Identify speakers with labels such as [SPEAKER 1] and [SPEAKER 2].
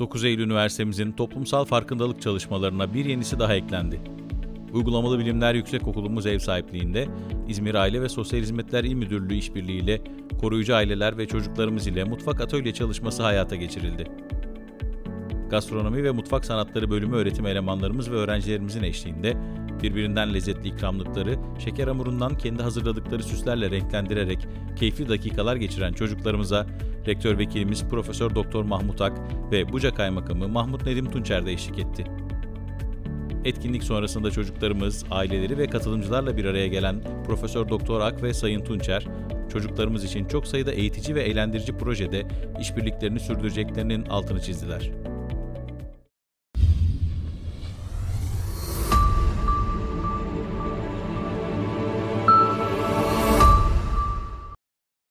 [SPEAKER 1] 9 Eylül Üniversitemizin toplumsal farkındalık çalışmalarına bir yenisi daha eklendi. Uygulamalı Bilimler Yüksekokulumuz ev sahipliğinde İzmir Aile ve Sosyal Hizmetler İl Müdürlüğü işbirliğiyle koruyucu aileler ve çocuklarımız ile mutfak atölye çalışması hayata geçirildi. Gastronomi ve Mutfak Sanatları bölümü öğretim elemanlarımız ve öğrencilerimizin eşliğinde birbirinden lezzetli ikramlıkları şeker hamurundan kendi hazırladıkları süslerle renklendirerek keyifli dakikalar geçiren çocuklarımıza Rektör Vekilimiz Profesör Doktor Mahmut Ak ve Buca Kaymakamı Mahmut Nedim Tunçer de eşlik etti. Etkinlik sonrasında çocuklarımız, aileleri ve katılımcılarla bir araya gelen Profesör Doktor Ak ve Sayın Tunçer, çocuklarımız için çok sayıda eğitici ve eğlendirici projede işbirliklerini sürdüreceklerinin altını çizdiler.